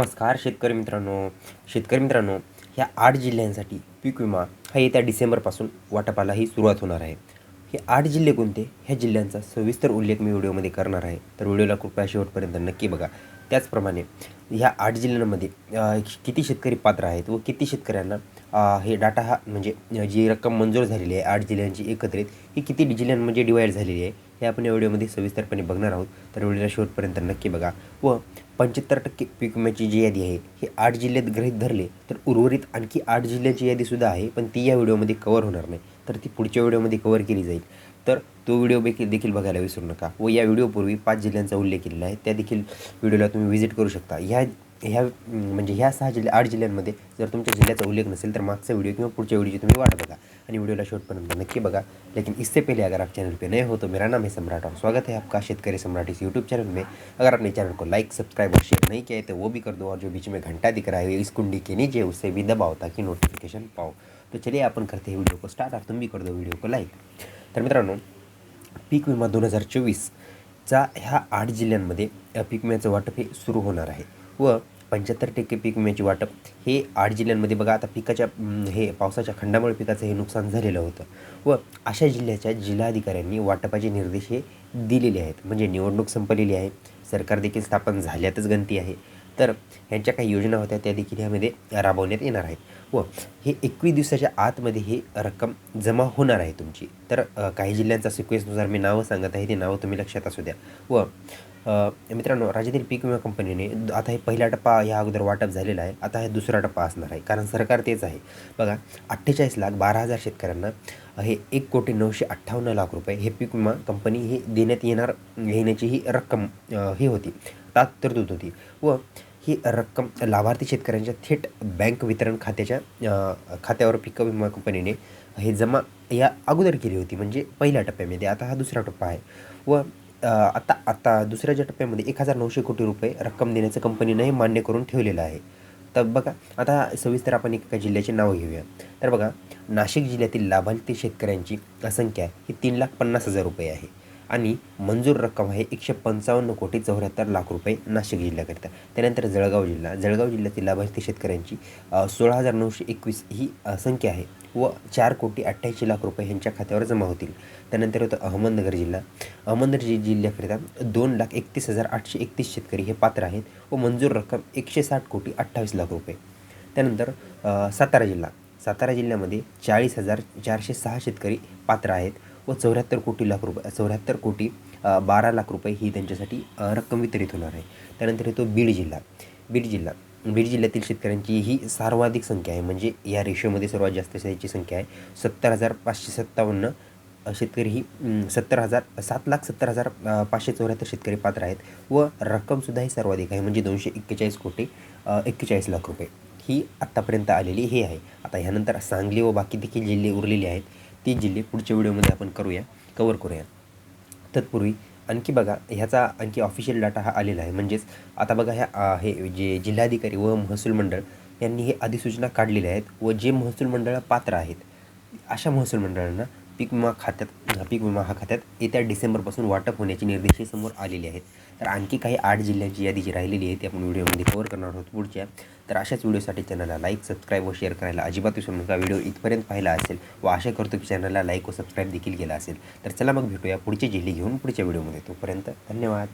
नमस्कार शेतकरी मित्रांनो. शेतकरी मित्रांनो ह्या आठ जिल्ह्यांसाठी पीक विमा हा येत्या डिसेंबरपासून वाटपालाही सुरुवात होणार आहे. हे आठ जिल्हे कोणते? ह्या जिल्ह्यांचा सविस्तर उल्लेख मी व्हिडिओमध्ये करणार आहे. तर व्हिडिओला कृपया शेवटपर्यंत नक्की बघा. त्याचप्रमाणे ह्या आठ जिल्ह्यांमध्ये किती शेतकरी पात्र आहेत व किती शेतकऱ्यांना हे डाटा हा म्हणजे जी रक्कम मंजूर झालेली आहे आठ जिल्ह्यांची एकत्रित ही किती जिल्ह्यांमध्ये डिवाईड झालेली आहे हे आपण या व्हिडिओमध्ये सविस्तरपणे बघणार आहोत. तर व्हिडिओला शेवटपर्यंत नक्की बघा. व पंच्याहत्तर टक्के पीक विम्याची जी यादी आहे ही आठ जिल्ह्यात गृहीत धरले तर उर्वरित आणखी आठ जिल्ह्याची यादीसुद्धा आहे पण ती या व्हिडिओमध्ये कवर होणार नाही. तर ती पुढच्या व्हिडिओमध्ये कवर केली जाईल. तर तो व्हिडिओ देखील देखील बघायला विसरू नका. व या व्हिडिओपूर्वी पाच जिल्ह्यांचा उल्लेख केलेला आहे. त्या देखील व्हिडिओला तुम्ही व्हिजिट करू शकता. ह्या ह्या म्हणजे ह्या सहा जिल्हे आठ जिल्ह्यांमध्ये जर तुमच्या जिल्ह्याचा उल्लेख नसेल तर मागचा व्हिडिओ किंवा पुढच्या व्हिडिओची तुम्ही वाट बघा आणि व्हिडिओला शेवटपर्यंत नक्की बघा. लेकिन इससे पहले अगर आप चैनल पे नए हो तो मेरा नाम है सम्राट और स्वागत है आपका शेतकरी सम्राट इस यूट्यूब चैनल में. अगर आपने चैनल को लाइक सब्सक्राइब और शेयर नहीं किया है तो वो भी कर दो और जो बीच में घंटा दिख रहा है इस कुंडी के नीचे उससे भी दबाओ ताकि नोटिफिकेशन पाओ। तो चलिए आपण करते हैं व्हिडिओ को स्टार्ट और तुम भी कर दो व्हिडिओ को लाईक तर मित्रांनो पीक विमा दोन हजार चोवीसचा ह्या आठ जिल्ह्यांमध्ये पीक विम्याचं वाटप हे सुरू होणार आहे. व पंच्याहत्तर टक्के पीक विम्याची वाटप हे आठ जिल्ह्यांमध्ये बघा आता पिकाच्या हे पावसाच्या खंडामुळे पिकाचं हे नुकसान झालेलं होतं. व अशा जिल्ह्याच्या जिल्हाधिकाऱ्यांनी वाटपाचे निर्देश हे दिलेले आहेत. म्हणजे निवडणूक संपलेली आहे. सरकार देखील स्थापन झाल्यातच गणती आहे. तर ह्यांच्या काही योजना होत्या त्या देखील ह्यामध्ये राबवण्यात येणार आहेत. व हे एकवीस दिवसाच्या आतमध्ये ही रक्कम जमा होणार आहे तुमची. तर काही जिल्ह्यांचा सिक्वेन्सनुसार मी नावं सांगत आहे ते नावं तुम्ही लक्षात असू द्या. व मित्रांनो राज्यातील पीक विमा कंपनीने आता हे पहिला टप्पा ह्या अगोदर वाटप झालेला आहे आता हे दुसरा टप्पा असणार आहे. कारण सरकार तेच आहे. बघा अठ्ठेचाळीस लाख बारा हजार शेतकऱ्यांना हे एक कोटी नऊशे अठ्ठावन्न लाख रुपये हे पीक विमा कंपनी ही देण्यात येणार घेण्याची ही रक्कम ही होती तात तरतूद होती. व ही रक्कम लाभार्थी शेतकऱ्यांच्या थेट बँक वितरण खात्याच्या खात्यावर पीक विमा कंपनीने हे जमा या अगोदर केली होती म्हणजे पहिल्या टप्प्यामध्ये. आता हा दुसरा टप्पा आहे. व आता आता दुसऱ्या दुसऱ्याच्या टप्प्यामध्ये एक हजार नऊशे कोटी रुपये रक्कम देण्याचं कंपनीनं हे मान्य करून ठेवलेलं आहे. तर बघा आता सविस्तर आपण एका जिल्ह्याचे नावं घेऊया. तर बघा नाशिक जिल्ह्यातील लाभार्थी शेतकऱ्यांची संख्या ही तीन लाख पन्नास हजार रुपये आहे. आणि मंजूर रक्कम आहे एकशे पंचावन्न कोटी चौऱ्याहत्तर लाख रुपये नाशिक जिल्ह्याकरिता. त्यानंतर जळगाव जिल्हा. जळगाव जिल्ह्यातील लाभार्थी शेतकऱ्यांची सोळा हजार नऊशे एकवीस ही संख्या आहे व चार कोटी अठ्ठ्याऐंशी लाख रुपये ह्यांच्या खात्यावर जमा होतील. त्यानंतर होतं अहमदनगर जिल्हा. अहमदनगर जि जिल्ह्याकरिता दोन लाख एकतीस हजार आठशे एकतीस शेतकरी हे पात्र आहेत व मंजूर रक्कम एकशे साठ कोटी अठ्ठावीस लाख रुपये. त्यानंतर सातारा जिल्हा. सातारा जिल्ह्यामध्ये चाळीस हजार चारशे सहा शेतकरी पात्र आहेत. व चौऱ्याहत्तर कोटी लाख रुपये चौऱ्याहत्तर कोटी बारा लाख रुपये ही त्यांच्यासाठी रक्कम वितरित होणार आहे. त्यानंतर येतो बीड जिल्हा. बीड जिल्हा. बीड जिल्ह्यातील शेतकऱ्यांची ही सर्वाधिक संख्या आहे. म्हणजे या रेशोमध्ये सर्वात जास्त याची संख्या आहे. सत्तर हजार पाचशे सत्तावन्न शेतकरी ही सत्तर हजार सात लाख सत्तर हजार पाचशे चौऱ्याहत्तर शेतकरी पात्र आहेत व रक्कमसुद्धा ही सर्वाधिक आहे. म्हणजे दोनशे एक्केचाळीस कोटी एक्केचाळीस लाख रुपये ही आत्तापर्यंत आलेली हे आहे. आता ह्यानंतर सांगली व बाकी देखील जिल्हे उरलेले आहेत. ती जिल्हे पुढच्या व्हिडिओमध्ये आपण करूया कवर करूया. तत्पूर्वी आणखी बघा ह्याचा आणखी ऑफिशियल डाटा हा आलेला आहे. म्हणजेच आता बघा ह्या हे जे जिल्हाधिकारी व महसूल मंडळ यांनी हे अधिसूचना काढलेल्या आहेत व जे महसूल मंडळ पात्र आहेत अशा महसूल मंडळांना पीक विमा खात्यात पीक विमा हा खात्यात येत्या डिसेंबरपासून वाटप होण्याचे निर्देश समोर आलेले आहेत. तर आणखी काही आठ जिल्ह्यांची यादी जी राहिलेली आहे ती आपण व्हिडिओमध्ये कव्हर करणार आहोत पुढच्या. तर अशाच व्हिडिओसाठी चॅनलला लाईक सबस्क्राईब व शेअर करायला अजिबात विसरू नका. व्हिडिओ इथपर्यंत पाहिला असेल व आशा करतो की चॅनलला लाईक व सबस्क्राईब देखील केला असेल. तर चला मग भेटूया पुढचे जिल्हे घेऊन पुढच्या व्हिडिओमध्ये. तोपर्यंत धन्यवाद.